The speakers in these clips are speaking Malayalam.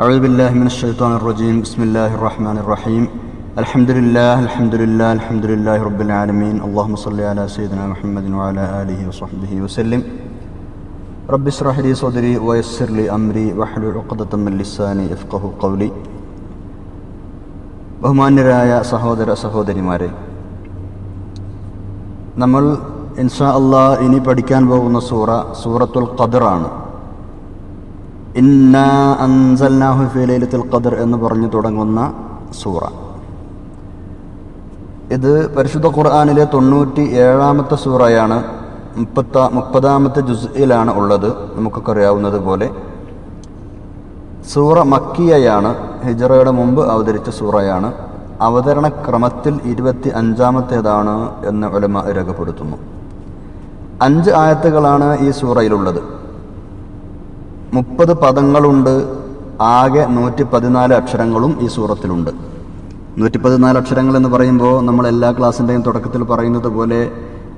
أعوذ بالله من الشيطان الرجيم بسم الله الرحمن الرحيم الحمد لله الحمد لله الحمد لله رب العالمين اللهم صل على سيدنا محمد وعلى آله وصحبه وسلم رب اشرح لي صدري ويسر لي أمري واحلل عقدة من لساني يفقه قولي ബഹുമാന്യരായ സഹോദര സഹോദരിമാരെ നമ്മൾ ഇൻഷാ അള്ളാ ഇനി പഠിക്കാൻ പോകുന്ന സൂറ സൂറത്തുൽ ഖദറാണ് ഇന്ന അൻസൽനാഹു ഫി ലൈലത്തുൽ ഖദർ എന്ന് പറഞ്ഞു തുടങ്ങുന്ന സൂറ. ഇത് പരിശുദ്ധ ഖുർആാനിലെ തൊണ്ണൂറ്റി ഏഴാമത്തെ സൂറയാണ്. മുപ്പത്ത മുപ്പതാമത്തെ ജുസ്ഇലാണ് ഉള്ളത്. നമുക്കൊക്കെ അറിയാവുന്നത് പോലെ. സൂറ മക്കിയയാണ്. ഹിജറയുടെ മുമ്പ് അവതരിച്ച സൂറയാണ്. അവതരണ ക്രമത്തിൽ ഇരുപത്തി അഞ്ചാമത്തേതാണ് എന്ന് ഒലമ രേഖപ്പെടുത്തുന്നു. അഞ്ച് ആയത്തുകളാണ് ഈ സൂറയിലുള്ളത്. മുപ്പത് പദങ്ങളുണ്ട്. ആകെ നൂറ്റി പതിനാല് അക്ഷരങ്ങളും ഈ സൂറത്തിലുണ്ട്. നൂറ്റി പതിനാല് അക്ഷരങ്ങൾ എന്ന് പറയുമ്പോൾ നമ്മൾ എല്ലാ ക്ലാസ്സിന്റെയും തുടക്കത്തിൽ പറയുന്നത് പോലെ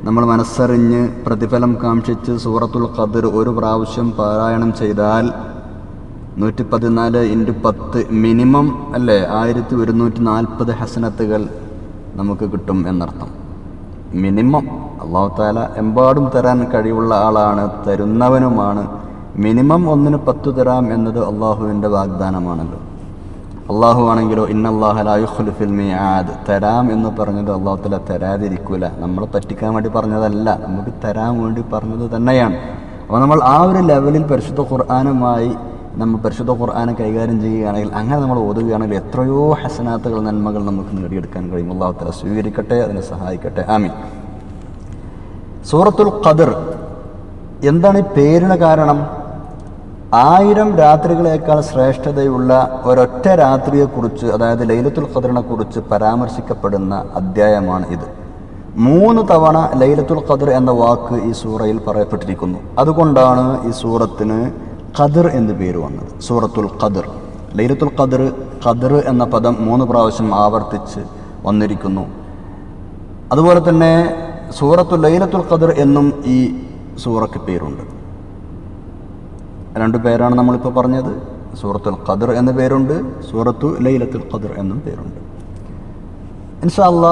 നമ്മൾ മനസ്സറിഞ്ഞ് പ്രതിഫലം കാക്ഷിച്ച് സൂറത്തുൽ ഖദർ ഒരു പ്രാവശ്യം പാരായണം ചെയ്താൽ നൂറ്റി പതിനാല് ഇന്റു പത്ത് മിനിമം അല്ലേ? ആയിരത്തി ഒരുന്നൂറ്റി നാൽപ്പത് ഹസനത്തുകൾ നമുക്ക് കിട്ടും എന്നർത്ഥം. മിനിമം. അള്ളാഹു താല എമ്പാടും തരാൻ കഴിവുള്ള ആളാണ് തരുന്നവനുമാണ്. മിനിമം ഒന്നിന് പത്തു തരാം എന്നത് അള്ളാഹുവിന്റെ വാഗ്ദാനമാണല്ലോ. അള്ളാഹു ആണെങ്കിലോ ഇന്നല്ലാഹുലുഫിൽ മിയാദ് തരാം എന്ന് പറഞ്ഞത് അള്ളാഹുത്തല തല തരാതിരിക്കൂല. നമ്മൾ പറ്റിക്കാൻ വേണ്ടി പറഞ്ഞതല്ല. നമുക്ക് തരാൻ വേണ്ടി പറഞ്ഞത് തന്നെയാണ്. അപ്പോൾ നമ്മൾ ആ ഒരു ലെവലിൽ പരിശുദ്ധ ഖുർആാനുമായി നമ്മൾ പരിശുദ്ധ ഖുർആാനെ കൈകാര്യം ചെയ്യുകയാണെങ്കിൽ അങ്ങനെ നമ്മൾ ഓതുകയാണെങ്കിൽ എത്രയോ ഹസനാത്തുകൾ നന്മകൾ നമുക്ക് നേടിയെടുക്കാൻ കഴിയും. അള്ളാഹുത്തല തല സ്വീകരിക്കട്ടെ അതിനെ സഹായിക്കട്ടെ. ആമീൻ. സൂറത്തുൽ ഖദർ. എന്താണ് ഈ പേരിന് കാരണം? ആയിരം രാത്രികളേക്കാൾ ശ്രേഷ്ഠതയുള്ള ഒരൊറ്റ രാത്രിയെക്കുറിച്ച് അതായത് ലൈലത്തുൽ ഖദറിനെ കുറിച്ച് പരാമർശിക്കപ്പെടുന്ന അധ്യായമാണ് ഇത്. മൂന്ന് തവണ ലൈലത്തുൽ ഖദർ എന്ന വാക്ക് ഈ സൂറയിൽ പറയപ്പെട്ടിരിക്കുന്നു. അതുകൊണ്ടാണ് ഈ സൂറത്തിന് ഖദർ എന്ന് പേര് വന്നത്. സൂറത്തുൽ ഖദർ. ലൈലത്തുൽ ഖദർ ഖദർ എന്ന പദം മൂന്ന് പ്രാവശ്യം ആവർത്തിച്ച് വന്നിരിക്കുന്നു. അതുപോലെ തന്നെ സൂറത്തുൽ ലൈലത്തുൽ ഖദർ എന്നും ഈ സൂറയ്ക്ക് പേരുണ്ട്. രണ്ടു പേരാണ് നമ്മളിപ്പോൾ പറഞ്ഞത് സൂറത്തുൽ ഖദർ എന്ന പേരുണ്ട് സൂറത്തു ലൈലത്തുൽ ഖദർ എന്നും പേരുണ്ട് ഇൻഷാല്ല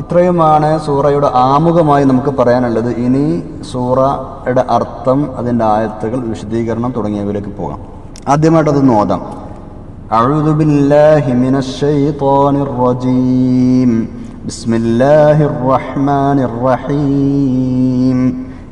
ഇത്രയുമാണ് സൂറയുടെ ആമുഖമായി നമുക്ക് പറയാനുള്ളത് ഇനി സൂറയുടെ അർത്ഥം അതിൻ്റെ ആയത്തുകൾ വിശദീകരണം തുടങ്ങിയവയിലേക്ക് പോകാം ആദ്യമായിട്ട് അത് നോദാം أعوذ بالله من الشيطان الرجيم بسم الله الرحمن الرحيم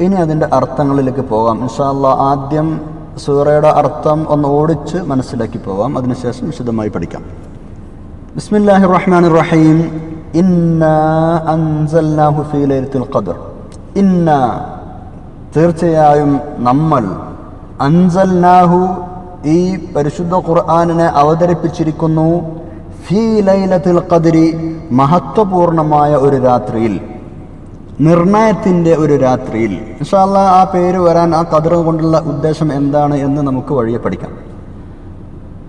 ഇനി അതിന്റെ അർത്ഥങ്ങളിലേക്ക് പോകാം. ഇൻഷാല്ല ആദ്യം സൂറയുടെ അർത്ഥം ഒന്ന് ഓടിച്ച് മനസ്സിലാക്കി പോകാം അതിനുശേഷം വിശദമായി പഠിക്കാം. ബിസ്മില്ലാഹി റഹ്മാൻ റഹീം ഖദർ. ഇന്ന തീർച്ചയായും നമ്മൾ അൻസൽനാഹു ഈ പരിശുദ്ധ ഖുർആാനിനെ അവതരിപ്പിച്ചിരിക്കുന്നു ഫീ ലൈലത്തുൽ ഖദരി മഹത്വപൂർണമായ ഒരു രാത്രിയിൽ. നിർണയത്തിന്റെ ഒരു രാത്രിയിൽ. ഇൻഷാല്ല ആ പേര് വരാൻ ആ കതിർ കൊണ്ടുള്ള ഉദ്ദേശം എന്താണ് എന്ന് നമുക്ക് വഴിയെ പഠിക്കാം.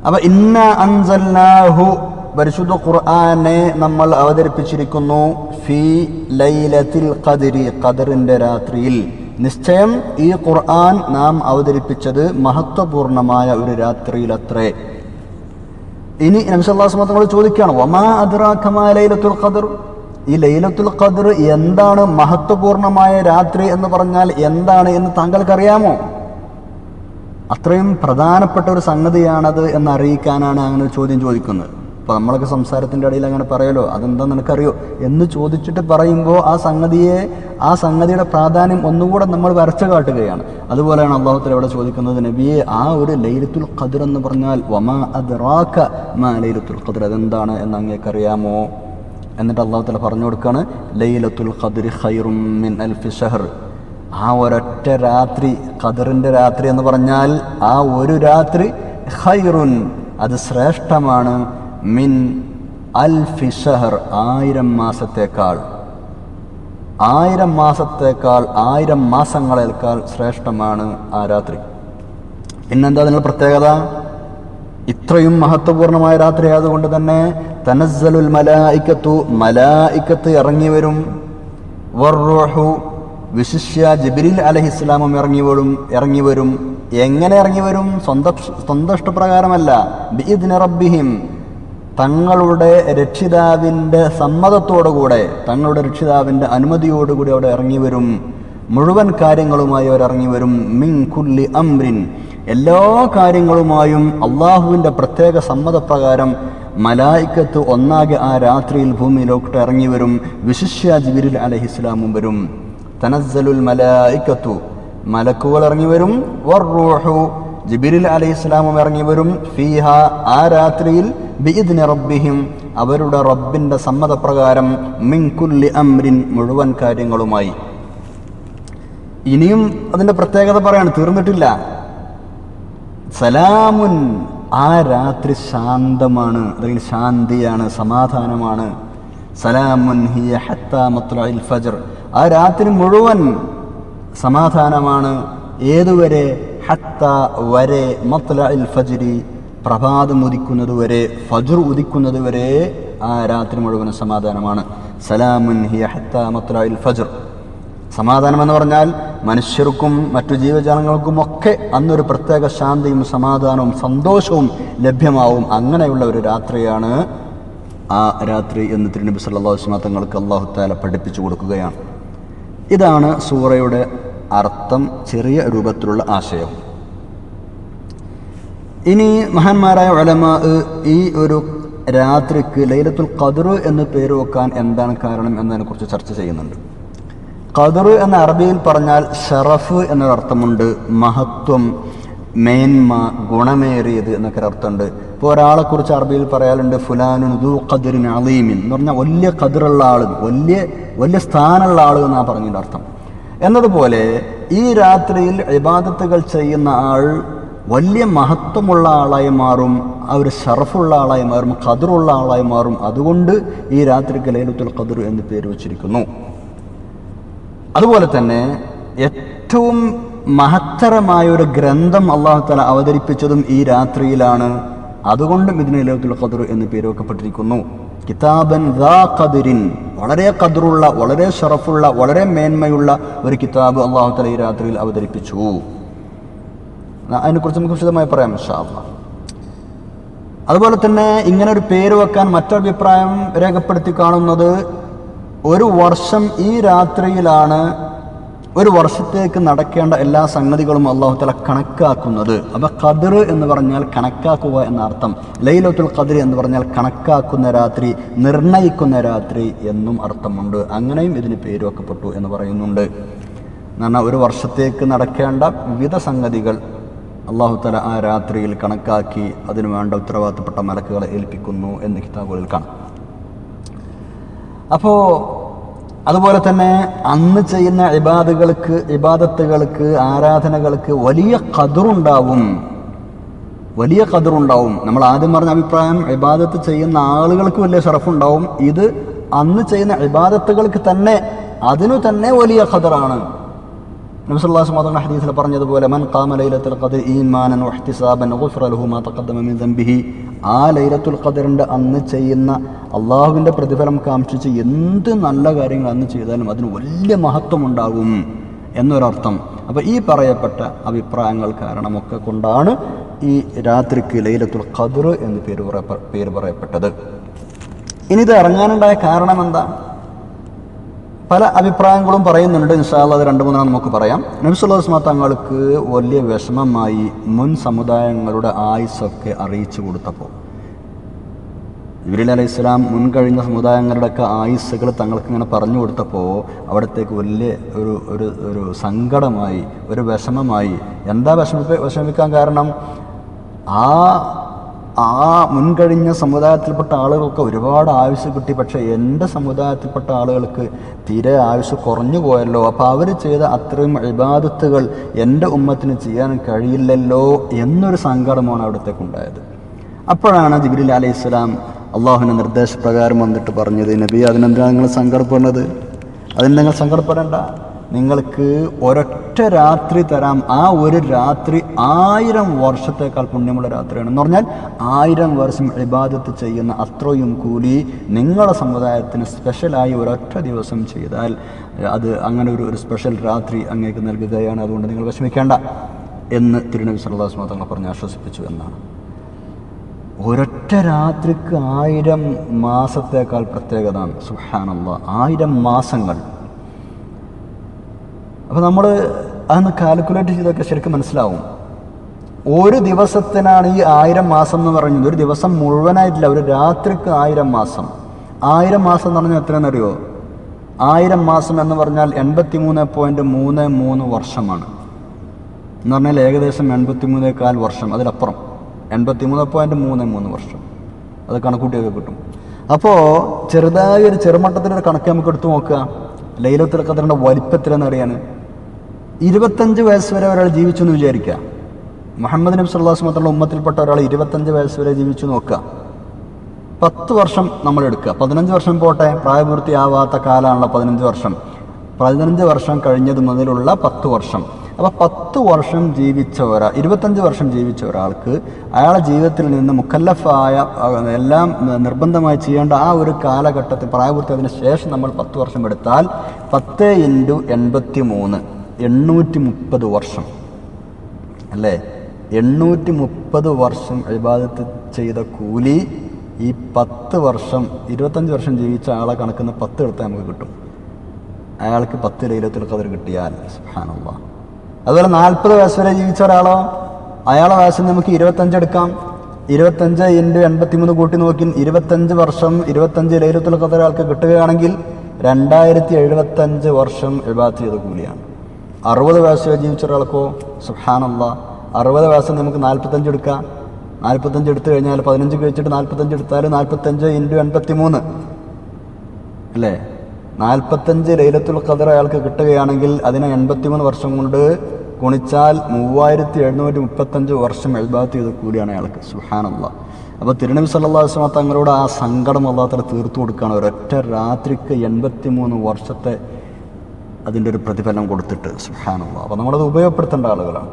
അപ്പൊ ഇന്ന അൻസല്ലാഹു പരിശുദ്ധ ഖുർആനെ നമ്മൾ അവതരിപ്പിച്ചിരിക്കുന്നു ഫി ലൈലത്തിൽ ഖദരി ഖദറിന്റെ രാത്രിയിൽ. നിശ്ചയം ഈ ഖുർആൻ നാം അവതരിപ്പിച്ചത് മഹത്വപൂർണമായ ഒരു രാത്രിയിലത്രേ. ഇനി നംസല്ലാസ് തങ്ങൾ ചോദിക്കുകയാണ് വമാ അദ്റാഖമാ ലൈലത്തുൽ ഖദർ? ഈ ലൈലത്തുൽ ഖദർ എന്താണ് മഹത്വപൂർണമായ രാത്രി എന്ന് പറഞ്ഞാൽ എന്താണ് എന്ന് താങ്കൾക്കറിയാമോ? അത്രയും പ്രധാനപ്പെട്ട ഒരു സംഗതിയാണത് എന്ന് അറിയിക്കാനാണ് അങ്ങനെ ചോദ്യം ചോദിക്കുന്നത്. അപ്പോൾ നമ്മളൊക്കെ സംസാരത്തിന്റെ ഇടയിൽ അങ്ങനെ പറയലോ അതെന്താ നിനക്കറിയോ? എന്ന് ചോദിച്ചിട്ട് പറയുമ്പോൾ ആ സംഗതിയെ ആ സംഗതിയുടെ പ്രാധാന്യം ഒന്നുകൂടെ നമ്മൾ വരച്ചു കാട്ടുകയാണ്. അതുപോലെയാണ് അള്ളാഹുത്തല ഇവിടെ ചോദിക്കുന്നത് നബിയെ ആ ഒരു ലൈലത്തുൽ ഖദർ എന്ന് പറഞ്ഞാൽ വമാ അദ്റാക മാ ലൈലത്തുൽ ഖദർ? അതെന്താണ് എന്ന് അങ്ങേക്കറിയാമോ? എന്നിട്ട് അള്ളാഹു തല പറഞ്ഞു കൊടുക്കുകയാണ് ലൈലത്തുൽ ഖദർ ഖൈറും മിൻ അൽഫി ആ ഒരൊറ്റ രാത്രി ഖദറിന്റെ രാത്രി എന്ന് പറഞ്ഞാൽ ആ ഒരു രാത്രി ഖൈറുൻ അത് ശ്രേഷ്ഠമാണ്. മിൻ അൽഫി ഷഹർ ആയിരം മാസത്തേക്കാൾ. ആയിരം മാസത്തേക്കാൾ ആയിരം മാസങ്ങളേക്കാൾ ശ്രേഷ്ഠമാണ് ആ രാത്രി. പിന്നെന്താ അതിനുള്ള പ്രത്യേകത? ഇത്രയും മഹത്വപൂർണമായ രാത്രി ആയതുകൊണ്ട് തന്നെ തനസ്സലുൽ മലായിക്കത്തു മലായിക്കത്ത് ഇറങ്ങി വരും. വർറൂഹു വിശിഷ്യ ജിബിരിൽ അലഹിസ്ലാമും ഇറങ്ങി വരും ഇറങ്ങി വരും. എങ്ങനെ ഇറങ്ങി വരും? സ്വന്തം സ്വന്തം ഇഷ്ടപ്രകാരമല്ല ബിഇദ്നി റബ്ബിഹിം തങ്ങളുടെ രക്ഷിതാവിന്റെ സമ്മതത്തോടുകൂടെ തങ്ങളുടെ രക്ഷിതാവിന്റെ അനുമതിയോടുകൂടി അവിടെ ഇറങ്ങി വരും. മുഴുവൻ കാര്യങ്ങളുമായി അവർ ഇറങ്ങി വരും. മിൻ കുല്ലി അംറിൻ എല്ലാ കാര്യങ്ങളുമായും അള്ളാഹുവിന്റെ പ്രത്യേക സമ്മതപ്രകാരം മലായിക്കത്ത് ഒന്നാകെ ആ രാത്രിയിൽ ഭൂമിയിലോട്ട് ഇറങ്ങി വരും. വിശിഷ്യ ജിബിരിൽ അലഹിസ്ലാമും വരും. തനസ്സലുൽ മലായിക്കത്തു. മലക്കുകൾ ഇറങ്ങി വരും. വർറൂഹു. ജിബിരിൽ അലൈഹി ഇസ്ലാമും ഇറങ്ങി വരും. ഫീഹ ആ രാത്രിയിൽ ബിഇദ്നി റബ്ബിഹിം. അവരുടെ റബ്ബിന്റെ സമ്മതപ്രകാരം മിൻ കുല്ലി അംരിൻ മുഴുവൻ കാര്യങ്ങളുമായി. ഇനിയും അതിന്റെ പ്രത്യേകത പറയാണ് തീർന്നിട്ടില്ല. സലാമുൻ ആ രാത്രി ശാന്തമാണ് അതിൽ ശാന്തിയാണ് സമാധാനമാണ്. സലാമുൻ ഹിയ ഹത്താ മത്ലഇൽ ഫജ്ർ. ആ രാത്രി മുഴുവൻ സമാധാനമാണ്. ഏതുവരെ? ഹത്ത വരെ മത്ലഇൽ ഫജ്രി പ്രഭാതം ഉദിക്കുന്നത് വരെ ഫജർ ഉദിക്കുന്നത് വരെ ആ രാത്രി മുഴുവൻ സമാധാനമാണ്. സലാമുൻ ഹിയ ഹത്ത മത്ലഇൽ ഫജ്ർ. സമാധാനം എന്ന് പറഞ്ഞാൽ മനുഷ്യർക്കും മറ്റു ജീവജാലങ്ങൾക്കും ഒക്കെ അന്നൊരു പ്രത്യേക ശാന്തിയും സമാധാനവും സന്തോഷവും ലഭ്യമാവും അങ്ങനെയുള്ള ഒരു രാത്രിയാണ് ആ രാത്രി എന്ന് തിരുനബി വസല്ലം തങ്ങൾക്ക് അള്ളാഹു താല പഠിപ്പിച്ചു കൊടുക്കുകയാണ്. ഇതാണ് സൂറയുടെ അർത്ഥം ചെറിയ രൂപത്തിലുള്ള ആശയം. ഇനി മഹാന്മാരായ ഉലമാ ഈ ഒരു രാത്രിക്ക് ലൈലത്തുൽ ഖദർ എന്ന് പേര് വെക്കാൻ എന്താണ് കാരണം എന്നതിനെക്കുറിച്ച് ചർച്ച ചെയ്യുന്നുണ്ട്. ഖദർ എന്ന അറബിയിൽ പറഞ്ഞാൽ ഷറഫ് എന്നൊരർത്ഥമുണ്ട്. മഹത്വം മേന്മ ഗുണമേറിയത് എന്നൊക്കെ അർത്ഥമുണ്ട് ഇപ്പോൾ ഒരാളെ കുറിച്ച് അറബിയിൽ പറയാറുണ്ട് ഫുലാനുൻ ദു ഖദറിൻ അലീമിൻ എന്ന് പറഞ്ഞാൽ വലിയ ഖദറുള്ള ആൾ വലിയ വലിയ സ്ഥാനമുള്ള ആൾ എന്നാണ് പറഞ്ഞതിന്റെ അർത്ഥം. എന്നതുപോലെ ഈ രാത്രിയിൽ ഇബാദത്തുകൾ ചെയ്യുന്ന ആൾ വലിയ മഹത്വമുള്ള ആളായി മാറും അവർ ഷറഫുള്ള ആളായി മാറും ഖദറുള്ള ആളായി മാറും. അതുകൊണ്ട് ഈ രാത്രിക്ക് ലൈലത്തുൽ ഖദർ എന്ന് പേര് വച്ചിരിക്കുന്നു. അതുപോലെ തന്നെ ഏറ്റവും മഹത്തരമായ ഒരു ഗ്രന്ഥം അള്ളാഹു തല അവതരിപ്പിച്ചതും ഈ രാത്രിയിലാണ്. അതുകൊണ്ടും ഇതിന് ലൈലത്തുൽ ഖദർ എന്ന് പേര് വെക്കപ്പെട്ടിരിക്കുന്നു കിതാബൻ ദാ വളരെ കദറുള്ള വളരെ ഷറഫുള്ള വളരെ മേന്മയുള്ള ഒരു കിതാബ് അള്ളാഹു തല ഈ രാത്രിയിൽ അവതരിപ്പിച്ചു. അതിനെക്കുറിച്ച് നമുക്ക് വിശദമായി പറയാം അള്ളാഹ് അതുപോലെ തന്നെ ഇങ്ങനെ ഒരു പേര് വെക്കാൻ മറ്റൊരഭിപ്രായം രേഖപ്പെടുത്തി കാണുന്നത് ഒരു വർഷം ഈ രാത്രിയിലാണ് ഒരു വർഷത്തേക്ക് നടക്കേണ്ട എല്ലാ സംഗതികളും അള്ളാഹു തല കണക്കാക്കുന്നത്. അപ്പൊ ഖദർ എന്ന് പറഞ്ഞാൽ കണക്കാക്കുക എന്ന അർത്ഥം ലൈലത്തുൽ ഖദർ എന്ന് പറഞ്ഞാൽ കണക്കാക്കുന്ന രാത്രി നിർണയിക്കുന്ന രാത്രി എന്നും അർത്ഥമുണ്ട്. അങ്ങനെയും ഇതിന് പേര് വെക്കപ്പെട്ടു എന്ന് പറയുന്നുണ്ട്. എന്നാൽ ഒരു വർഷത്തേക്ക് നടക്കേണ്ട വിവിധ സംഗതികൾ അള്ളാഹു തല ആ രാത്രിയിൽ കണക്കാക്കി അതിനു വേണ്ട ഉത്തരവാദിത്തപ്പെട്ട മലക്കുകളെ ഏൽപ്പിക്കുന്നു എന്ന് കിതാബുകളിൽ കാണാം. അപ്പോൾ അതുപോലെ തന്നെ അന്ന് ചെയ്യുന്ന ഇബാദുകൾക്ക് ഇബാദത്തുകൾക്ക് ആരാധനകൾക്ക് വലിയ കതിറുണ്ടാവും വലിയ കതിറുണ്ടാവും നമ്മൾ ആദ്യം പറഞ്ഞ അഭിപ്രായം ഇബാദത്ത് ചെയ്യുന്ന ആളുകൾക്ക് വലിയ ഷറഫുണ്ടാവും. ഇത് അന്ന് ചെയ്യുന്ന ഇബാദത്തുകൾക്ക് തന്നെ അതിനു തന്നെ വലിയ ഖദറാണ്. നബിസല്ലാസ് മാത്രം ഹദീസിൽ പറഞ്ഞതുപോലെ മൻ കാമ ലൈലത്തുൽ ഖദർ ഈമാനൻ വഹ്തിസാബൻ ഗുഫ്ര ലഹു മാ തഖദ്ദമ മിൻ ദംബിഹി. ആ ലൈലത്തുൽ ഖദറിന്റെ അന്ന് ചെയ്യുന്ന അള്ളാഹുവിന്റെ പ്രതിഫലം കാംക്ഷിച്ച് എന്ത് നല്ല കാര്യങ്ങൾ അന്ന് ചെയ്താലും അതിന് വലിയ മഹത്വം ഉണ്ടാകും എന്നൊരർത്ഥം. അപ്പോൾ ഈ പറയപ്പെട്ട അഭിപ്രായങ്ങൾ കാരണമൊക്കെ കൊണ്ടാണ് ഈ രാത്രിക്ക് ലൈലത്തുൽ ഖദർ എന്ന് പേര് പേര് പറയപ്പെട്ടത്. ഇനി ഇത് ഇറങ്ങാനുണ്ടായ കാരണം എന്താ? പല അഭിപ്രായങ്ങളും പറയുന്നുണ്ട്. ഇൻഷാല്ല അത് രണ്ട് മൂന്നെണ്ണം നമുക്ക് പറയാം. നബിസുല്ലാസ്മ തങ്ങൾക്ക് വലിയ വിഷമമായി മുൻ സമുദായങ്ങളുടെ ആയുസ്സൊക്കെ അറിയിച്ചു കൊടുത്തപ്പോൾ ഇബ്രീൽ അലൈഹി സ്വലാം മുൻകഴിഞ്ഞ സമുദായങ്ങളുടെയൊക്കെ ആയുസ്സുകൾ തങ്ങൾക്ക് ഇങ്ങനെ പറഞ്ഞു കൊടുത്തപ്പോൾ അവിടത്തേക്ക് വലിയ ഒരു ഒരു ഒരു സങ്കടമായി ഒരു വിഷമമായി. എന്താ വിഷമിപ്പ വിഷമിക്കാൻ കാരണം? ആ ആ മുൻകഴിഞ്ഞ സമുദായത്തിൽപ്പെട്ട ആളുകൾക്ക് ഒരുപാട് ആവശ്യം കിട്ടി. പക്ഷേ എന്റെ സമുദായത്തിൽപ്പെട്ട ആളുകൾക്ക് തീരെ ആവശ്യം കുറഞ്ഞു പോയല്ലോ. അപ്പോൾ അവർ ചെയ്ത അത്രയും ഇബാദത്തുകൾ എന്റെ ഉമ്മത്തിന് ചെയ്യാൻ കഴിയില്ലല്ലോ എന്നൊരു സങ്കടമാണ് അവിടത്തേക്കുണ്ടായത്. അപ്പോഴാണ് ജിബ്രീൽ അലൈഹി ഇസ്ലാം അള്ളാഹുവിന്റെ നിർദ്ദേശപ്രകാരം വന്നിട്ട് പറഞ്ഞത് നബി അതിനെന്തിനാണ് നിങ്ങൾ സങ്കടപ്പെടുന്നത്? അതിന് നിങ്ങൾ സങ്കടപ്പെടേണ്ട? നിങ്ങൾക്ക് ഒരൊറ്റ രാത്രി തരാം. ആ ഒരു രാത്രി ആയിരം വർഷത്തേക്കാൾ പുണ്യമുള്ള രാത്രിയാണ്. എന്ന് പറഞ്ഞാൽ ആയിരം വർഷം ഇബാദത്ത് ചെയ്യുന്ന അത്രയും കൂലി നിങ്ങളെ സമുദായത്തിന് സ്പെഷ്യലായി ഒരൊറ്റ ദിവസം ചെയ്താൽ അത് അങ്ങനെ ഒരു ഒരു സ്പെഷ്യൽ രാത്രി അങ്ങേക്ക് നൽകുകയാണ്. അതുകൊണ്ട് നിങ്ങൾ വിഷമിക്കേണ്ട എന്ന് തിരുനബി സല്ലാസ് തങ്ങൾ പറഞ്ഞ് ആശ്വസിപ്പിച്ചു എന്നാണ്. ഒരൊറ്റ രാത്രിക്ക് ആയിരം മാസത്തേക്കാൾ പ്രത്യേകത സുഹാനുള്ള ആയിരം മാസങ്ങൾ അപ്പോൾ നമ്മൾ അതൊന്ന് കാൽക്കുലേറ്റ് ചെയ്തൊക്കെ ശരിക്കും മനസ്സിലാവും. ഒരു ദിവസത്തിനാണ് ഈ ആയിരം മാസം എന്ന് പറയുന്നത്. ഒരു ദിവസം മുഴുവനായിട്ടില്ല ഒരു രാത്രിക്ക് ആയിരം മാസം. ആയിരം മാസം എന്ന് പറഞ്ഞാൽ എത്രയെന്നറിയോ ആയിരം മാസം എന്ന് പറഞ്ഞാൽ എൺപത്തി മൂന്ന് പോയിന്റ് മൂന്ന് മൂന്ന് വർഷമാണ്. എന്ന് പറഞ്ഞാൽ ഏകദേശം എൺപത്തി മൂന്നേകാൽ വർഷം അതിലപ്പുറം. എൺപത്തി മൂന്ന് പോയിന്റ് മൂന്ന് മൂന്ന് വർഷം. അത് കണക്കൂട്ടിയൊക്കെ കിട്ടും. അപ്പോൾ ചെറുതായ ഒരു ചെറുമട്ടത്തിലൊരു കണക്ക് നമുക്ക് എടുത്തു നോക്കുക. ലൈലത്തിൽ അതിന്റെ വലിപ്പത്തിലെന്ന് അറിയാൻ. ഇരുപത്തഞ്ച് വയസ്സ് വരെ ഒരാൾ ജീവിച്ചു എന്ന് വിചാരിക്കുക. മുഹമ്മദ് നബി സല്ലാസ് മാത്രമുള്ള ഉമ്മത്തിൽപ്പെട്ട ഒരാൾ ഇരുപത്തഞ്ച് വയസ്സ് വരെ ജീവിച്ചു നോക്കുക. പത്ത് വർഷം നമ്മൾ എടുക്കുക. പതിനഞ്ച് വർഷം പോട്ടെ പ്രായപൂർത്തിയാവാത്ത കാലമാണല്ലോ പതിനഞ്ച് വർഷം. പതിനഞ്ച് വർഷം കഴിഞ്ഞത് മുതലുള്ള പത്ത് വർഷം. അപ്പോൾ പത്ത് വർഷം ജീവിച്ച ഒരാൾ ഇരുപത്തഞ്ച് വർഷം ജീവിച്ച ഒരാൾക്ക് അയാളുടെ ജീവിതത്തിൽ നിന്ന് മുക്കല്ലഫായ എല്ലാം നിർബന്ധമായി ചെയ്യേണ്ട ആ ഒരു കാലഘട്ടത്തിൽ പ്രായപൂർത്തിയതിന് ശേഷം നമ്മൾ പത്ത് വർഷം എടുത്താൽ പത്ത് ഇന്റു എൺപത്തി മൂന്ന് എണ്ണൂറ്റി മുപ്പത് വർഷം. അല്ലേ? എണ്ണൂറ്റി മുപ്പത് വർഷം ഇബാദത്ത് ചെയ്ത കൂലി ഈ പത്ത് വർഷം ഇരുപത്തഞ്ച് വർഷം ജീവിച്ച ആളെ കണക്കുന്ന പത്ത് എടുത്താൽ നമുക്ക് കിട്ടും. അയാൾക്ക് പത്ത് ലൈലത്തിൽ കതിർ കിട്ടിയാൽ സുഹാനുള്ള അതുപോലെ നാൽപ്പത് വയസ്സ് വരെ ജീവിച്ച ഒരാളോ അയാളെ വയസ്സിൽ നമുക്ക് ഇരുപത്തഞ്ച് എടുക്കാം. ഇരുപത്തഞ്ച് ഇന്റു എൺപത്തിമൂന്ന് കൂട്ടി നോക്കി ഇരുപത്തഞ്ച് വർഷം ഇരുപത്തഞ്ച് ലൈലത്തിൽ കതിർ ആൾക്ക് കിട്ടുകയാണെങ്കിൽ രണ്ടായിരത്തി എഴുപത്തഞ്ച് വർഷം ഇബാത്ത് ചെയ്ത കൂലിയാണ്. അറുപത് വയസ്സ് വരെ ജീവിച്ച ഒരാൾക്കോ സുഹാനല്ല അറുപത് വയസ്സിൽ നമുക്ക് നാൽപ്പത്തഞ്ച് എടുക്കാം. നാൽപ്പത്തഞ്ച് എടുത്തു കഴിഞ്ഞാൽ പതിനഞ്ച് കഴിച്ചിട്ട് നാൽപ്പത്തഞ്ച് എടുത്താൽ നാൽപ്പത്തഞ്ച് ഇന്റു എൺപത്തി മൂന്ന് അല്ലേ? നാൽപ്പത്തഞ്ച് ലൈലത്തുൽ ഖദർ അയാൾക്ക് കിട്ടുകയാണെങ്കിൽ അതിനെ എൺപത്തിമൂന്ന് വർഷം കൊണ്ട് ഗുണിച്ചാൽ മൂവായിരത്തി എഴുന്നൂറ്റി മുപ്പത്തഞ്ച് വർഷം എഴുതാത്ത് ചെയ്ത് കൂടിയാണ് അയാൾക്ക് സുഹാനല്ല അപ്പോൾ തിരുനബി സല്ലാ വസ്ലമ തങ്ങളോട് ആ സങ്കടം അല്ലാത്ത തീർത്തു കൊടുക്കുകയാണ്. ഒരൊറ്റ രാത്രിക്ക് എൺപത്തി മൂന്ന് വർഷത്തെ അതിന്റെ ഒരു പ്രതിഫലം കൊടുത്തിട്ട് സുഹാനുള്ള അപ്പോൾ നമ്മളത് ഉപയോഗപ്പെടുത്തേണ്ട ആളുകളാണ്.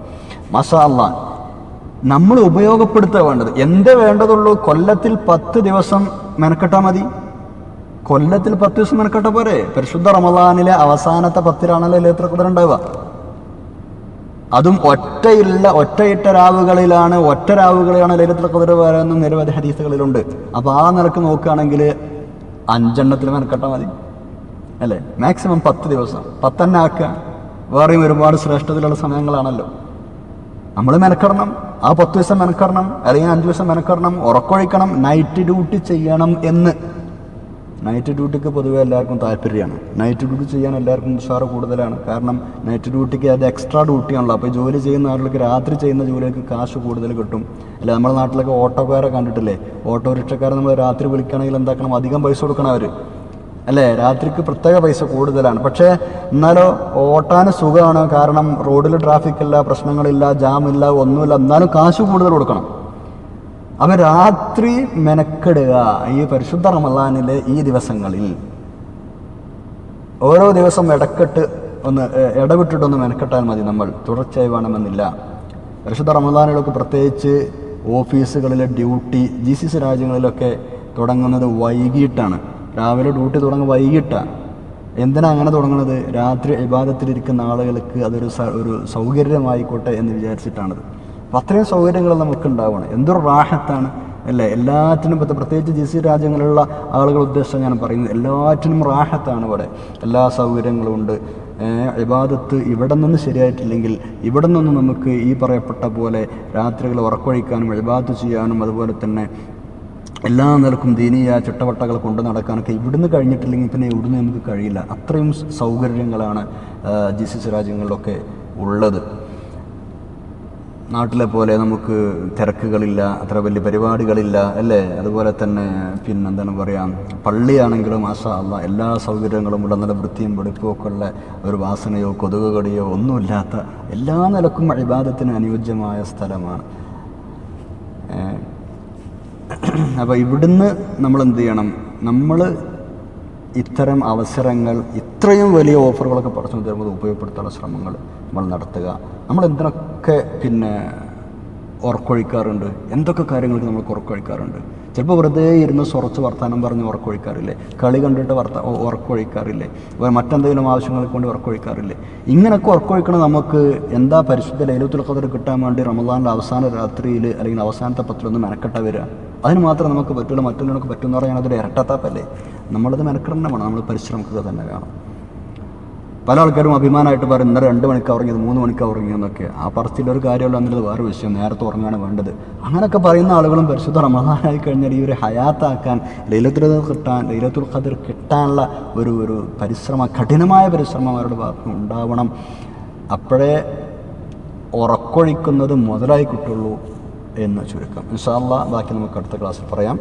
മസാല നമ്മൾ ഉപയോഗപ്പെടുത്തുക വേണ്ടത് എന്തേ വേണ്ടതുള്ളൂ? കൊല്ലത്തിൽ പത്ത് ദിവസം മെനക്കെട്ടാൽ മതി. കൊല്ലത്തിൽ പത്ത് ദിവസം മെനക്കെട്ട പോരെ? പരിശുദ്ധ റമദാനിലെ അവസാനത്തെ പത്തിലാണല്ലോ ലേത്ര കുതിര ഉണ്ടാവുക. അതും ഒറ്റയുള്ള ഒറ്റയിട്ട രാവുകളിലാണ് ഒറ്റ രാവുകളിലാണ് ലൈലത്തുൽ ഖദർ വരുന്ന നിരവധി ഹദീസുകളിലുണ്ട്. അപ്പോൾ ആ നിലയ്ക്ക് നോക്കുകയാണെങ്കിൽ അഞ്ചെണ്ണത്തിൽ മെനക്കെട്ടാൽ മതി. അല്ലേ? മാക്സിമം പത്ത് ദിവസം. പത്തെണ്ണ ആക്കുക. വേറെയും ഒരുപാട് ശ്രേഷ്ഠതയിലുള്ള സമയങ്ങളാണല്ലോ. നമ്മൾ മെനക്കെടണം. ആ പത്ത് ദിവസം മെനക്കെടണം. അല്ലെങ്കിൽ അഞ്ച് ദിവസം മെനക്കെടണം. ഉറക്കൊഴിക്കണം. നൈറ്റ് ഡ്യൂട്ടി ചെയ്യണം എന്ന്. നൈറ്റ് ഡ്യൂട്ടിക്ക് പൊതുവേ എല്ലാവർക്കും താല്പര്യമാണ്. നൈറ്റ് ഡ്യൂട്ടി ചെയ്യാൻ എല്ലാവർക്കും ഉഷാറ് കൂടുതലാണ്. കാരണം നൈറ്റ് ഡ്യൂട്ടിക്ക് അത് എക്സ്ട്രാ ഡ്യൂട്ടിയാണല്ലോ അപ്പോൾ ജോലി ചെയ്യുന്ന ആളുകൾക്ക് രാത്രി ചെയ്യുന്ന ജോലിക്ക് കാശ് കൂടുതൽ കിട്ടും. അല്ല? നമ്മുടെ നാട്ടിലൊക്കെ ഓട്ടോക്കാരെ കണ്ടിട്ടില്ലേ? ഓട്ടോറിക്ഷക്കാരെ നമ്മൾ രാത്രി വിളിക്കണമെങ്കിൽ എന്താക്കണം? അധികം പൈസ കൊടുക്കണം അവർ അല്ലേ? രാത്രിക്ക് പ്രത്യേക പൈസ കൂടുതലാണ്. പക്ഷേ എന്നാലോ ഓട്ടാൻ സുഖമാണ്. കാരണം റോഡിൽ ട്രാഫിക് ഇല്ല പ്രശ്നങ്ങളില്ല ജാമില്ല ഒന്നുമില്ല. എന്നാലും കാശ് കൂടുതൽ കൊടുക്കണം. അവൻ രാത്രി മെനക്കെടുക ഈ പരിശുദ്ധ റമലാനിലെ ഈ ദിവസങ്ങളിൽ. ഓരോ ദിവസം ഇടക്കെട്ട് ഒന്ന് ഇടവിട്ടിട്ടൊന്ന് മെനക്കെട്ടാൽ മതി നമ്മൾ. തുടർച്ചയായി വേണമെന്നില്ല. പരിശുദ്ധ റമലാനുകൾക്ക് പ്രത്യേകിച്ച് ഓഫീസുകളിലെ ഡ്യൂട്ടി ജി സി സി രാജ്യങ്ങളിലൊക്കെ തുടങ്ങുന്നത് വൈകിട്ടാണ്. രാവിലെ ഡ്യൂട്ടി തുടങ്ങുക വൈകിട്ടാണ് എന്തിനാ അങ്ങനെ തുടങ്ങുന്നത് രാത്രി വിവാദത്തിലിരിക്കുന്ന ആളുകൾക്ക് അതൊരു ഒരു സൗകര്യമായിക്കോട്ടെ എന്ന് വിചാരിച്ചിട്ടാണത്. അപ്പം അത്രയും സൗകര്യങ്ങൾ നമുക്ക് ഉണ്ടാവണം എന്തൊരു റാഹത്താണ് അല്ലേ? എല്ലാറ്റിനും ഇപ്പോൾ പ്രത്യേകിച്ച് ജി സി രാജ്യങ്ങളിലുള്ള ആളുകൾ ഉദ്ദേശം ഞാൻ പറയുന്നത് എല്ലാറ്റിനും റാഹത്താണ് ഇവിടെ. എല്ലാ സൗകര്യങ്ങളും ഉണ്ട്. ഇബാദത്ത് ഇവിടെ നിന്ന് ശരിയായിട്ടില്ലെങ്കിൽ ഇവിടെ നിന്ന് നമുക്ക് ഈ പറയപ്പെട്ട പോലെ രാത്രികൾ ഉറക്കൊഴിക്കാനും ഇബാദത്ത് ചെയ്യാനും അതുപോലെ തന്നെ എല്ലാ നിലക്കും ദീനീയ ചിട്ടവട്ടകൾ കൊണ്ടു നടക്കാനൊക്കെ ഇവിടുന്ന് കഴിഞ്ഞിട്ടില്ലെങ്കിൽ പിന്നെ ഇവിടുന്ന് നമുക്ക് കഴിയില്ല. അത്രയും സൗകര്യങ്ങളാണ് ജി സി സി രാജ്യങ്ങളിലൊക്കെ ഉള്ളത്. നാട്ടിലെ പോലെ നമുക്ക് തിരക്കുകളില്ല അത്ര വലിയ പരിപാടികളില്ല അല്ലേ? അതുപോലെ തന്നെ പിന്നെന്താണ് പറയുക പള്ളിയാണെങ്കിലും മാഷാ അല്ല എല്ലാ സൗകര്യങ്ങളും ഉള്ള നല്ല വൃത്തിയും വെടുപ്പും ഒക്കെ ഉള്ള ഒരു വാസനയോ കൊതുക് കടിയോ ഒന്നുമില്ലാത്ത എല്ലാ നിലക്കും അഴിബാദത്തിന് അനുയോജ്യമായ സ്ഥലമാണ്. അപ്പോൾ ഇവിടുന്ന് നമ്മൾ എന്ത് ചെയ്യണം? നമ്മൾ ഇത്തരം അവസരങ്ങൾ ഇത്രയും വലിയ ഓഫറുകളൊക്കെ പറഞ്ഞു തരുമ്പോൾ ഉപയോഗപ്പെടുത്താനുള്ള ശ്രമങ്ങൾ നമ്മൾ നടത്തുക. നമ്മൾ എന്തിനൊക്കെ പിന്നെ ഉറക്കൊഴിക്കാറുണ്ട്? എന്തൊക്കെ കാര്യങ്ങൾക്ക് നമ്മൾ ഉറക്കൊഴിക്കാറുണ്ട്? ചിലപ്പോൾ വെറുതെ ഇരുന്ന് സ്വറച്ച് വർത്തമാനം പറഞ്ഞ് ഉറക്കൊഴിക്കാറില്ലേ? കളി കണ്ടിട്ട് വർത്ത ഉറക്കൊഴിക്കാറില്ലേ? മറ്റെന്തെങ്കിലും ആവശ്യങ്ങൾ കൊണ്ട് ഉറക്കൊഴിക്കാറില്ലേ? ഇങ്ങനെയൊക്കെ ഉറക്കൊഴിക്കണം നമുക്ക് എന്താ പരിശുദ്ധ ലൈലത്തുൽ ഖദർ കിട്ടാൻ വേണ്ടി റമദാനിന്റെ അവസാന രാത്രിയിൽ അല്ലെങ്കിൽ അവസാനത്തെ പത്തിലൊന്ന് മെനക്കെട്ട വരിക. അതിന് മാത്രം നമുക്ക് പറ്റുള്ളൂ മറ്റുള്ളവർക്ക് പറ്റുമെന്ന് പറയാൻ അതൊരു ഇരട്ടത്താപ്പല്ലേ? നമ്മളത് മെനക്കെടണം വേണം നമ്മൾ പരിശ്രമിക്കുക തന്നെ വേണം. പല ആൾക്കാരും അഭിമാനമായിട്ട് പറയും ഇന്നലെ രണ്ട് മണിക്ക് ഉറങ്ങിയത് മൂന്ന് മണിക്ക് ഉറങ്ങിയെന്നൊക്കെ ആ പറച്ചിന്റെ ഒരു കാര്യമല്ല എന്നുള്ളത് വേറെ വിഷയം. നേരത്തെ ഉറങ്ങാണ് വേണ്ടത്. അങ്ങനെയൊക്കെ പറയുന്ന ആളുകളും പരിശുദ്ധ റമദാനായി കഴിഞ്ഞാൽ ഈ ഒരു ഹയാത്താക്കാൻ ലൈലത്തുൽ കിട്ടാൻ ലൈലത്തുൽ ഖദർ കിട്ടാനുള്ള ഒരു ഒരു പരിശ്രമം കഠിനമായ പരിശ്രമം അവരുടെ ഭാഗത്ത് ഉണ്ടാവണം. അപ്പോഴേ ഉറക്കൊഴിക്കുന്നത് മുതലായി കിട്ടുള്ളൂ എന്ന് ചുരുക്കം. ഇൻഷാല്ല ബാക്കി നമുക്ക് അടുത്ത ക്ലാസ്സിൽ പറയാം.